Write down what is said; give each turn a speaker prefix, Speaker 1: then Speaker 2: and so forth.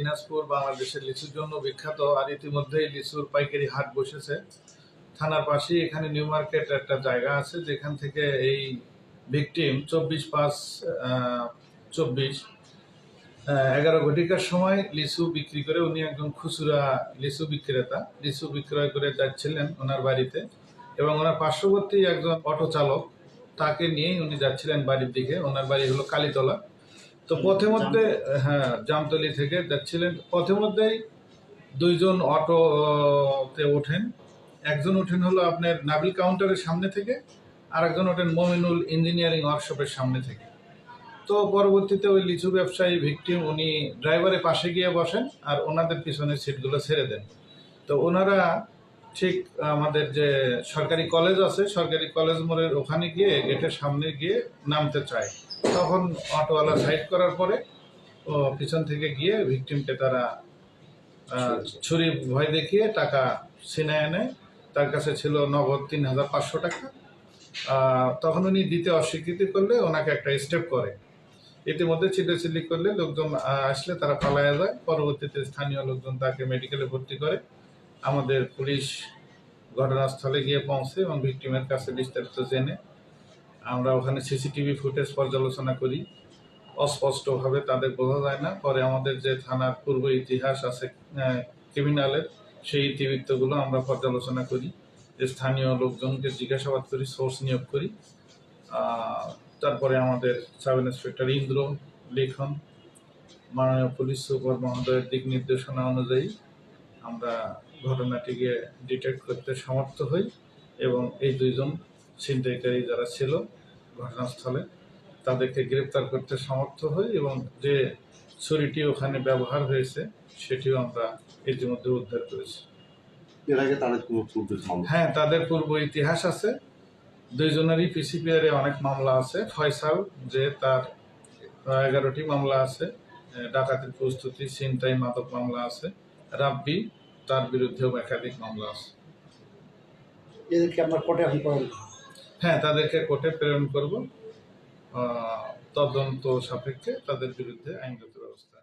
Speaker 1: দিনাজপুর, বাংলাদেশের লিচুর জন্য বিখ্যাত, আর ইতিমধ্যেই লিচুর পাইকারি হাট বসেছে। থানার পাশেই এখানে নিউ মার্কেট একটা জায়গা আছে, যেখান থেকে এই ভিকটিম চব্বিশ পাঁচ চব্বিশ এগারো ঘটিকার সময় লিচু বিক্রি করে উনি একজন খুচরা লিচু বিক্রেতা। লিচু বিক্রয় করে যাচ্ছিলেন ওনার বাড়িতে এবং ওনার পার্শ্ববর্তী একজন অটো চালক, তাকে নিয়েই উনি যাচ্ছিলেন বাড়ির দিকে। ওনার বাড়ি হলো কালীতলা। তো পথে মধ্যে হ্যাঁ জামতলি থেকে যাচ্ছিলেন পথে মধ্যেই দুইজন অটোতে ওঠেন। একজন ওঠেন হলো আপনার নাবিল কাউন্টারের সামনে থেকে আর একজন ওঠেন মমিনুল ইঞ্জিনিয়ারিং ওয়ার্কশপের সামনে থেকে। তো পরবর্তীতে ওই লিচু ব্যবসায়ী ভিকটিম উনি ড্রাইভারের পাশে গিয়ে বসেন আর ওনাদের পিছনে সিটগুলো ছেড়ে দেন। তো ওনারা ঠিক আমাদের যে সরকারি কলেজ আছে সরকারি কলেজ মোড়ের ওখানে গিয়ে গেটের সামনে গিয়ে নামতে চায়। তখন অটোওয়ালা সাইড করার পরে ও পিছন থেকে গিয়ে ভিকটিমকে তারা ছুরি ভয় দেখিয়ে টাকা ছিনায় এনে তার কাছে ছিল নগদ তিন হাজার পাঁচশো টাকা। তখন উনি দিতে অস্বীকৃতি করলে ওনাকে একটা স্টেপ করে। ইতিমধ্যে চিল্লাচিল্লি করলে লোকজন আসলে তারা পালায়া যায়। পরবর্তীতে স্থানীয় লোকজন তাকে মেডিকেলে ভর্তি করে। আমাদের পুলিশ ঘটনাস্থলে গিয়ে পৌঁছে এবং ভিকটিমের কাছে বিস্তারিত জেনে আমরা ওখানে সিসিটিভি ফুটেজ পর্যালোচনা করি। অস্পষ্টভাবে তাদের বোঝা যায় না। পরে আমাদের যে থানার পূর্ব ইতিহাস আছে ক্রিমিনালের সেই ইতিবৃত্তগুলো আমরা পর্যালোচনা করি। যে স্থানীয় লোকজনকে জিজ্ঞাসাবাদ করি সোর্স নিয়োগ করি। তারপরে আমাদের সাব ইন্সপেক্টর ইন্দ্র লিখন, মাননীয় পুলিশ সুপার মহোদয়ের দিক নির্দেশনা অনুযায়ী আমরা ঘটনাটিকে ডিটেক্ট করতে সমর্থ হই এবং এই দুইজন ছিনতাইকারী যারা ছিল ঘটনাস্থলে তাদেরকে গ্রেপ্তার করতে সমর্থ হই এবং যে ছুরিটি ওখানে ব্যবহার হয়েছে সেটিও আমরা ইতিমধ্যে উদ্ধার করেছি।
Speaker 2: এর আগে তাদের
Speaker 1: হ্যাঁ তাদের পূর্ব ইতিহাস আছে। দুইজনেরই পিসিপিআরে অনেক মামলা আছে। ফয়সাল যে তার এগারোটি মামলা আছে ডাকাতির প্রস্তুতি ছিনতাই মাদক মামলা আছে। রাব্বি তার বিরুদ্ধেও একাধিক মামলা আছে।
Speaker 3: এদেরকে আমরা কোর্টে এখন
Speaker 1: হ্যাঁ তাদেরকে কোর্টে প্রেরণ করব। তদন্ত সাপেক্ষে তাদের বিরুদ্ধে আইনগত ব্যবস্থা